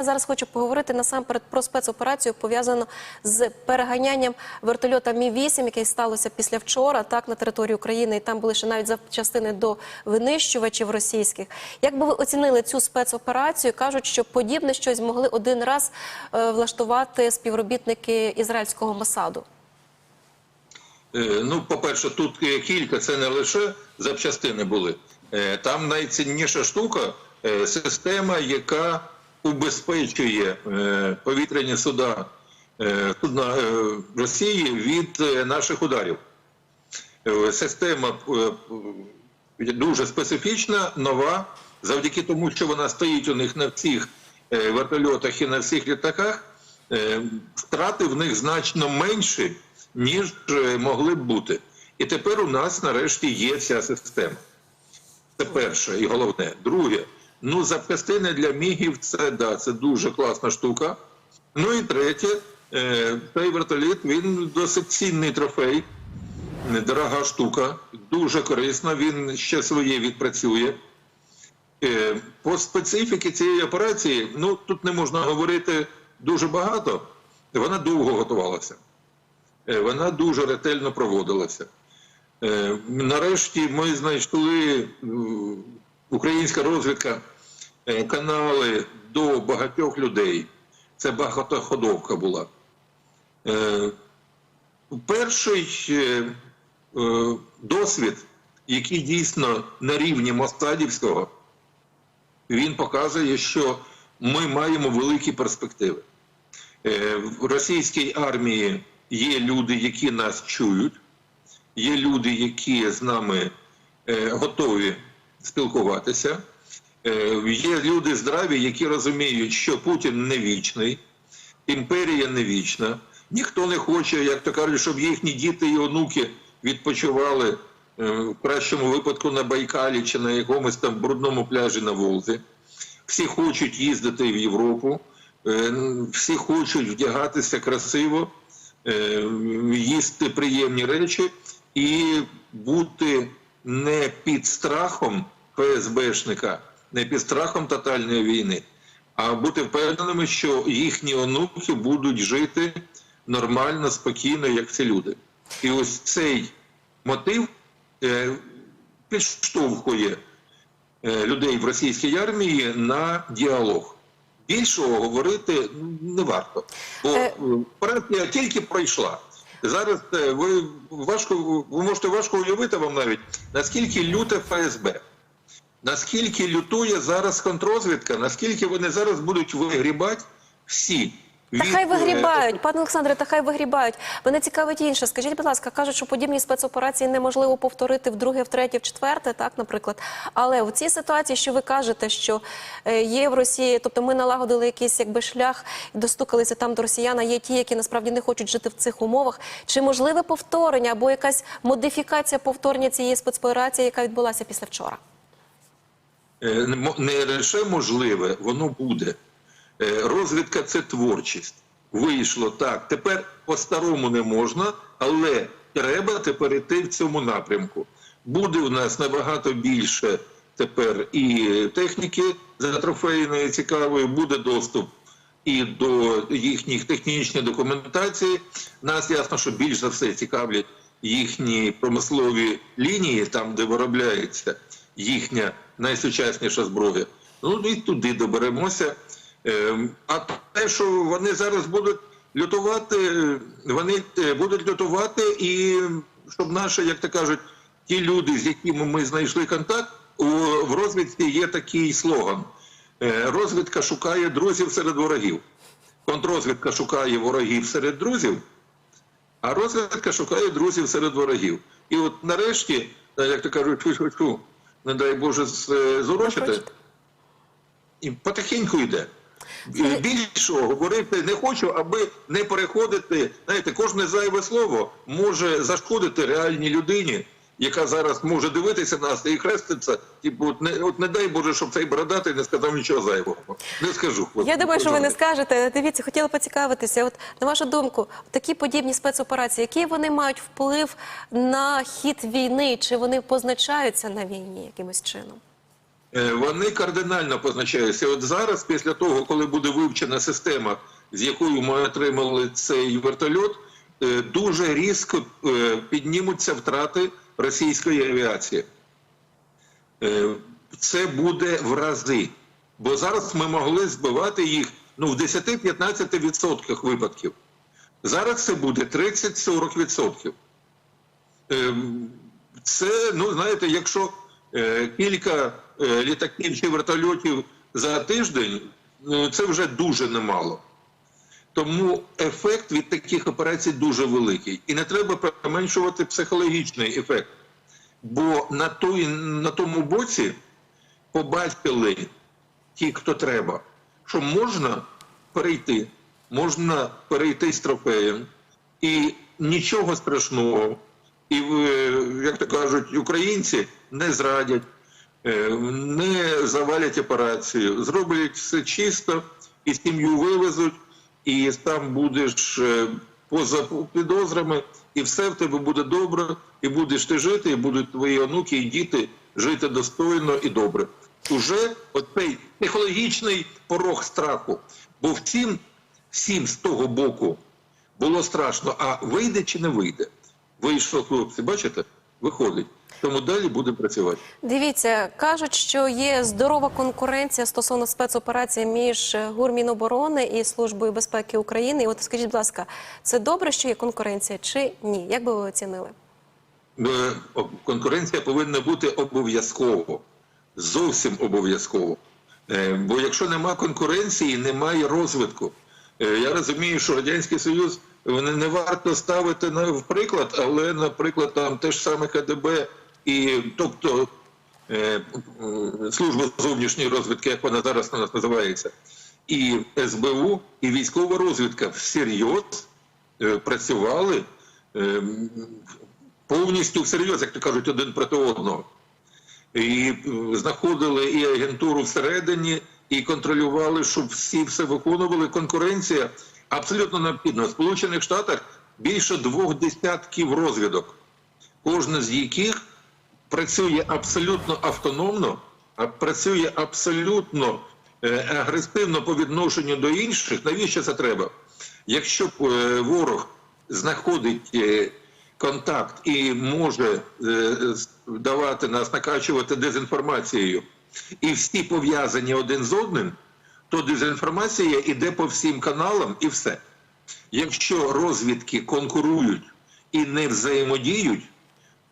Зараз хочу поговорити насамперед про спецоперацію, пов'язану з переганянням вертольота Мі 8 яке сталося після вчора, так на території України, і там були ще навіть запчастини до винищувачів російських. Як би ви оцінили цю спецоперацію? кажуть, що подібне щось могли один раз е, влаштувати співробітники ізраїльського Масаду. Е, Ну, по-перше, тут е, кілька, це не лише запчастини були. Е, Там найцінніша штука система, яка убезпечує е, повітряні суда е, е, Росії від наших ударів. Система дуже специфічна, нова, завдяки тому, що вона стоїть у них на всіх вертольотах і на всіх літаках, втрати в них значно менші, ніж могли б бути. І тепер у нас нарешті є ця система. Це перше і головне. Друге, ну запчастини для мігів це да, це дуже класна штука. Ну і третє, е, цей вертоліт він досить цінний трофей, дорога штука, дуже корисна, він ще своє відпрацює. Е, По специфіці цієї операції, ну тут не можна говорити дуже багато. Вона довго готувалася. Е, Вона дуже ретельно проводилася. Е, Нарешті ми знайшли українська розвідка е, канали до багатьох людей. Це багатоходовка була. Е, Перший е, досвід, який дійсно на рівні Мосадівського, він показує, що ми маємо великі перспективи. В російській армії є люди, які нас чують, є люди, які з нами готові спілкуватися. Е, Є люди здраві, які розуміють, що Путін не вічний, імперія не вічна. Ніхто не хоче, як то кажуть, щоб їхні діти і онуки відпочивали е, в кращому випадку на Байкалі чи на якомусь там брудному пляжі на Волзі. Всі хочуть їздити в Європу, е, всі хочуть вдягатися красиво, їсти приємні речі і бути не під страхом ФСБшника, не під страхом тотальної війни, а бути впевненими, що їхні онуки будуть жити нормально, спокійно, як ці люди. І ось цей мотив е, підштовхує е, людей в російській армії на діалог. Більшого говорити не варто, бо Е. операція тільки пройшла. Зараз е, ви важко ви можете важко уявити вам навіть наскільки люте ФСБ, наскільки лютує зараз контрозвідка, наскільки вони зараз будуть вигрібати всі. Та хай вигрібають, пане Олександре, та хай вигрібають. Мене цікавить інше. Скажіть, будь ласка, кажуть, що подібні спецоперації неможливо повторити вдруге, втретє, вчетверте, так, наприклад. Але в цій ситуації, що ви кажете, що е, є в Росії, тобто ми налагодили якийсь якби шлях достукалися там до росіян, а є ті, які насправді не хочуть жити в цих умовах. Чи можливе повторення або якась модифікація повторення цієї спецоперації, яка відбулася після вчора? Е, не лише можливе, воно буде. Е, Розвідка це творчість. Вийшло так. Тепер по-старому не можна, але треба тепер йти в цьому напрямку. Буде у нас набагато більше тепер і техніки за трофейною цікавою, буде доступ і до їхніх технічної документації. Нас ясно, що більш за все цікавлять їхні промислові лінії, там де виробляється їхня найсучасніша зброя. Ну і туди доберемося. Ем, А те, що вони зараз будуть лютувати, вони е, будуть лютувати, і щоб наші, як то кажуть, ті люди, з якими ми знайшли контакт, в розвідці є такий слоган: Е, розвідка шукає друзів серед ворогів. Контрозвідка шукає ворогів серед друзів, а розвідка шукає друзів серед ворогів. І от нарешті, е, як то кажуть, чу-чу-чу, не дай Боже Зурочити. і потихеньку йде. Це- Більшого говорити не хочу, аби не переходити. Знаєте, кожне зайве слово може зашкодити реальній людині, яка зараз може дивитися нас і хреститься. Типу, от не, от не дай Боже, щоб цей бородатий не сказав нічого зайвого. Не скажу. Я думаю, що ви не скажете. Дивіться, хотіла поцікавитися. От на вашу думку, такі подібні спецоперації, які вони мають вплив на хід війни, чи вони позначаються на війні якимось чином? Е, Вони кардинально позначаються. От зараз, після того, коли буде вивчена система, з якою ми отримали цей вертольот, е, дуже різко е, піднімуться втрати російської авіації. Це буде в рази. Бо зараз ми могли збивати їх ну, в 10-15% випадків. Зараз це буде 30-40%. Ем, Це, ну знаєте, якщо кілька літаків чи вертольотів за тиждень, ну, це вже дуже немало. Тому ефект від таких операцій дуже великий. І не треба применшувати психологічний ефект. Бо на, той, на тому боці побачили ті, хто треба, що можна перейти, можна перейти з трофеєм, і нічого страшного. І, е, як то кажуть, українці не зрадять, е, не завалять операцію, зроблять все чисто, і сім'ю вивезуть, і там будеш е, поза підозрами, і все в тебе буде добре, і будеш ти жити, і будуть твої онуки і діти жити достойно і добре. Уже оцей психологічний порог страху. Бо всім, всім з того боку було страшно, а вийде чи не вийде? Вийшло хлопці, бачите? Виходить. Тому далі будемо працювати. Дивіться, кажуть, що є здорова конкуренція стосовно спецоперації між ГУР Міноборони і Службою безпеки України. І от скажіть, будь ласка, це добре, що є конкуренція, чи ні? Як би ви оцінили? Е, Конкуренція повинна бути обов'язково, зовсім обов'язково. Е, Бо якщо нема конкуренції, немає розвитку. Е, Я розумію, що Радянський Союз не варто ставити на в приклад, але, наприклад, там те ж саме КДБ і тобто е, служба зовнішньої розвідки, як вона зараз у нас називається, і СБУ, і військова розвідка всерйоз е, працювали е, повністю всерйоз, як то кажуть, один проти одного. І е, знаходили і агентуру всередині, і контролювали, щоб всі все виконували. Конкуренція абсолютно необхідна. В Сполучених Штатах більше двох десятків розвідок, кожна з яких працює абсолютно автономно, а працює абсолютно е, агресивно по відношенню до інших. Навіщо це треба? Якщо е, ворог знаходить е, контакт і може давати нас, накачувати дезінформацією, і всі пов'язані один з одним, то дезінформація йде по всім каналам і все. Якщо розвідки конкурують і не взаємодіють,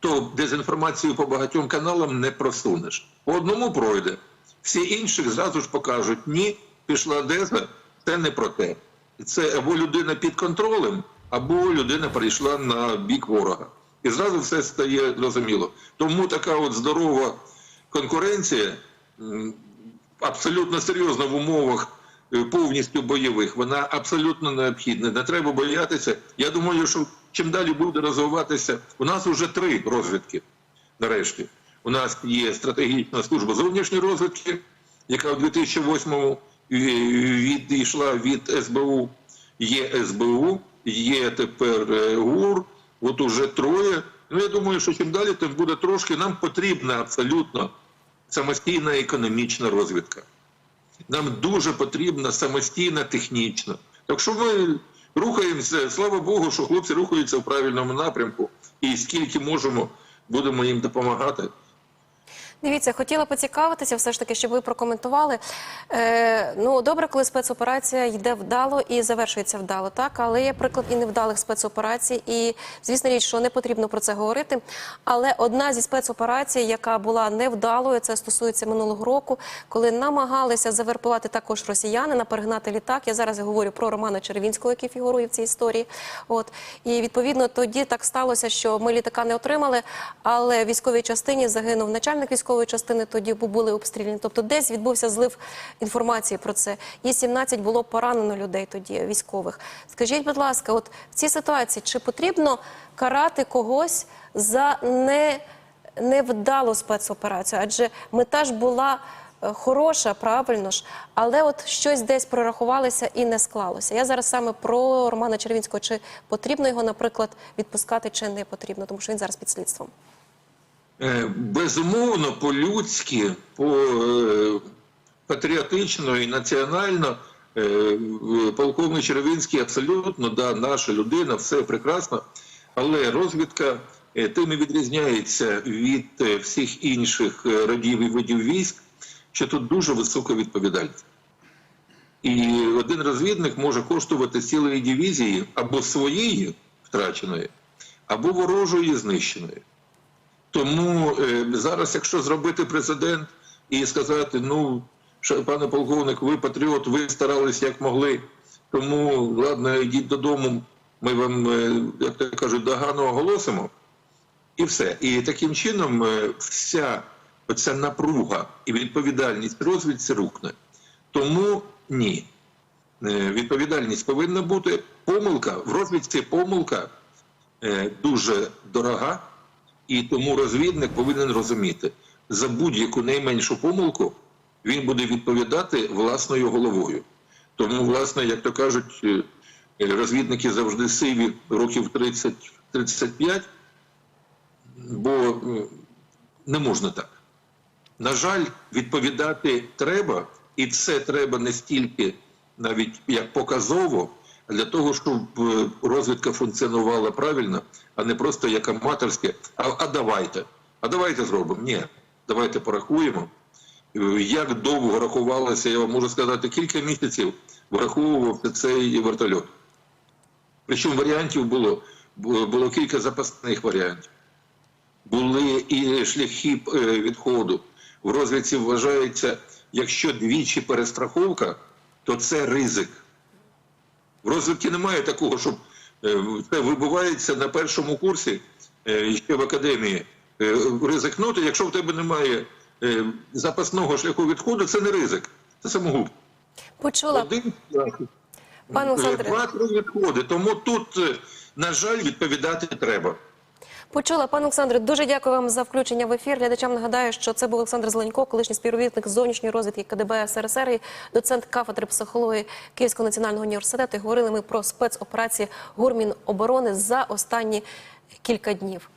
то дезінформацію по багатьом каналам не просунеш. По одному пройде. Всі інших зразу ж покажуть, ні, пішла деза, це не про те. Це або людина під контролем, або людина перейшла на бік ворога. І зразу все стає зрозуміло. Тому така от здорова конкуренція абсолютно серйозна в умовах е, повністю бойових. Вона абсолютно необхідна. Не треба боятися. Я думаю, що чим далі буде розвиватися, у нас вже три розвідки. Нарешті, у нас є стратегічна служба зовнішньої розвідки, яка в 2008-му відійшла від СБУ. Є СБУ, є тепер е, ГУР, от уже троє. Ну я думаю, що чим далі, тим буде трошки. Нам потрібна абсолютно самостійна економічна розвідка. Нам дуже потрібна самостійна технічна. Так що ми рухаємося, слава Богу, що хлопці рухаються в правильному напрямку, і скільки можемо, будемо їм допомагати. Дивіться, хотіла поцікавитися, все ж таки, щоб ви прокоментували. Е, ну, добре, коли спецоперація йде вдало і завершується вдало, так але є приклад і невдалих спецоперацій. І звісно річ, що не потрібно про це говорити. Але одна зі спецоперацій, яка була невдалою, це стосується минулого року, коли намагалися завербувати також росіянина, перегнати літак. Я зараз говорю про Романа Червінського, який фігурує в цій історії. От і відповідно тоді так сталося, що ми літака не отримали, але в військовій частині загинув начальник військової частини. Тоді були обстріляні. Тобто, десь відбувся злив інформації про це. І 17 було поранено людей тоді військових. Скажіть, будь ласка, от в цій ситуації чи потрібно карати когось за не невдалу спецоперацію, адже мета ж була е, хороша, правильно ж, але от щось десь прорахувалося і не склалося. Я зараз саме про Романа Червінського. Чи потрібно його, наприклад, відпускати, чи не потрібно, тому що він зараз під слідством. Е, Безумовно, по-людськи, по е, патріотично і національно е, полковник Черевинський абсолютно да, наша людина, все прекрасно. Але розвідка тим і відрізняється від всіх інших родів і видів військ, що тут дуже висока відповідальність. І один розвідник може коштувати цілої дивізії або своєї втраченої, або ворожої знищеної. Тому е, зараз, якщо зробити прецедент і сказати, ну, пане полковник, ви патріот, ви старались як могли, тому ладно, йдіть додому, ми вам, е, як то кажуть, догану оголосимо, і все. І таким чином е, вся оця напруга і відповідальність розвідці рухне. Тому ні. Відповідальність повинна бути. Помилка в розвідці помилка дуже дорога, і тому розвідник повинен розуміти, за будь-яку найменшу помилку він буде відповідати власною головою. Тому, власне, як то кажуть, е, е, розвідники завжди сиві років 30-35, бо е, не можна так. На жаль, відповідати треба, і це треба не стільки навіть як показово, для того, щоб е, розвідка функціонувала правильно, а не просто як аматорське. А, а давайте, а давайте зробимо. Ні, давайте порахуємо. Е, Як довго рахувалося, я вам можу сказати, кілька місяців враховувався цей вертольот. Причому варіантів було, було кілька запасних варіантів були і шляхи е, відходу. В розвідці вважається, якщо двічі перестраховка, то це ризик. В розвитку немає такого, щоб е, це вибувається на першому курсі е, ще в академії. Е, Ризикнути, якщо в тебе немає запасного шляху відходу, це не ризик, це самогуб. Почула. Один Пане Олександре. два-три відходи. Тому тут, на жаль, відповідати треба. Почула, пане Олександре, дуже дякую вам за включення в ефір. Глядачам нагадаю, що це був Олександр Зеленько, колишній співробітник зовнішньої розвідки КДБ СРСР, і доцент кафедри психології Київського національного університету. І говорили ми про спецоперації гурмін оборони за останні кілька днів.